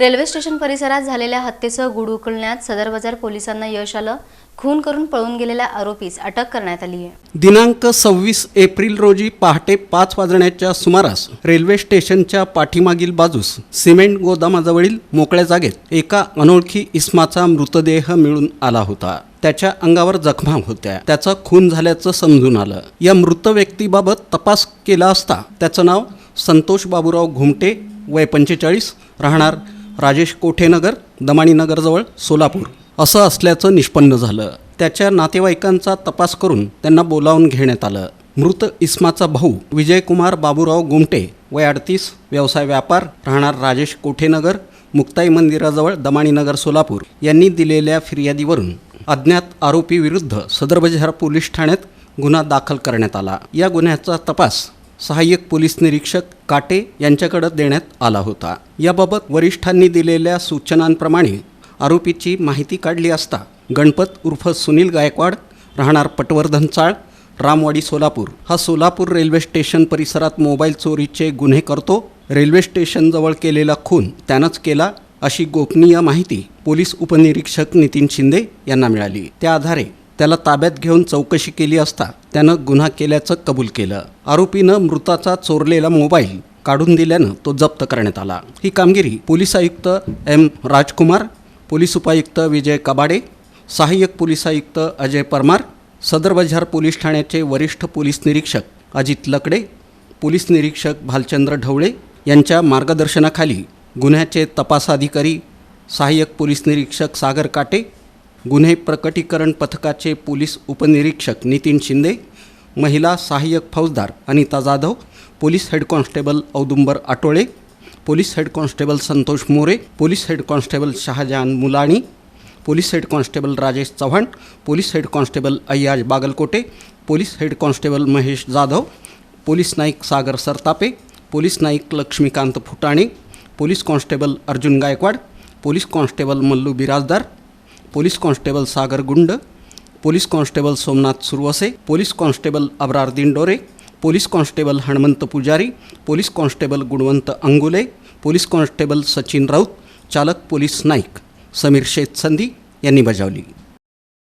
Railway station परिसरात झालेल्या हत्येचं good उकळण्यात सदर बाजार पोलिसांना यश आलं. खून करून पळून गेलेल्या आरोपीस अटक करण्यात आली आहे. दिनांक सव्वीस एप्रिल रोजी पहाटे पाच वाजण्याच्या सुमारास रेल्वे स्टेशनच्या पाठीमागील बाजूस सिमेंट गोदामाजवळील मोकळ्या जागेत एका अनोळखी इस्माचा मृतदेह मिळून आला होता. त्याच्या अंगावर जखमा होत्या. त्याचा खून झाल्याचं समजून आलं. या मृत व्यक्तीबाबत तपास केला असता त्याचं नाव संतोष बाबूराव घुमटे वय पंचेचाळीस राहणार राजेश कोठेनगर दमाणीनगरजवळ सोलापूर. असं असल्याचं निष्पन्न झालं. त्याच्या नातेवाईकांचा तपास करून त्यांना बोलावून घेण्यात आलं. मृत इस्माचा भाऊ विजयकुमार बाबूराव गुमटे वय अडतीस व्यवसाय व्यापार राहणार राजेश कोठेनगर मुक्ताई मंदिराजवळ दमाणीनगर सोलापूर. यांनी दिलेल्या फिर्यादीवरून अज्ञात आरोपीविरुद्ध सदर बजार पोलीस ठाण्यात गुन्हा दाखल करण्यात आला. या गुन्ह्याचा तपास सहाय्यक पोलीस निरीक्षक काटे यांच्याकडे देण्यात आला होता. याबाबत वरिष्ठांनी दिलेल्या सूचनांप्रमाणे आरोपीची माहिती काढली असता गणपत उर्फ सुनील गायकवाड राहणार पटवर्धन चाळ रामवाडी सोलापूर. हा सोलापूर रेल्वे स्टेशन परिसरात मोबाईल चोरीचे गुन्हे करतो रेल्वे स्टेशनजवळ केलेला खून त्यानंच केला अशी गोपनीय माहिती पोलीस उपनिरीक्षक नितीन शिंदे यांना मिळाली. त्या आधारे त्याला ताब्यात घेऊन चौकशी केली असता त्यानं गुन्हा केल्याचं कबूल केलं. आरोपीनं मृताचा चोरलेला मोबाईल काढून दिल्यानं तो जप्त करण्यात आला. ही कामगिरी पोलीस आयुक्त एम. राजकुमार पोलीस उपायुक्त विजय कबाडे सहाय्यक पोलीस आयुक्त अजय परमार सदर बजार पोलीस ठाण्याचे वरिष्ठ पोलीस निरीक्षक अजित लकडे पोलीस निरीक्षक भालचंद्र ढवळे यांच्या मार्गदर्शनाखाली गुन्ह्याचे तपासाधिकारी सहाय्यक पोलीस निरीक्षक सागर काटे गुन्हे प्रकटीकरण पथकाचे पोलीस उपनिरीक्षक नितीन शिंदे महिला सहाय्यक फौजदार Anita Jadhav police head constable Audumbar Atole police head constable Santosh More police head constable Shahjahan Mulani police head constable Rajesh Chavan police head constable Ayyaz Bagalkote police head constable Mahesh Jadhav police Naik Sagar Sartape police Naik Laxmikant Futane police constable Arjun Gaikwad police constable Mallu Birajdar police constable Sagar Gund police constable Somnath Suravase police constable Abrar Dindore police constable Hanmant Pujari police constable Gunwant Angule police constable Sachin Raut चालक police Naik Sameer शेतसंधी यांनी बजावली.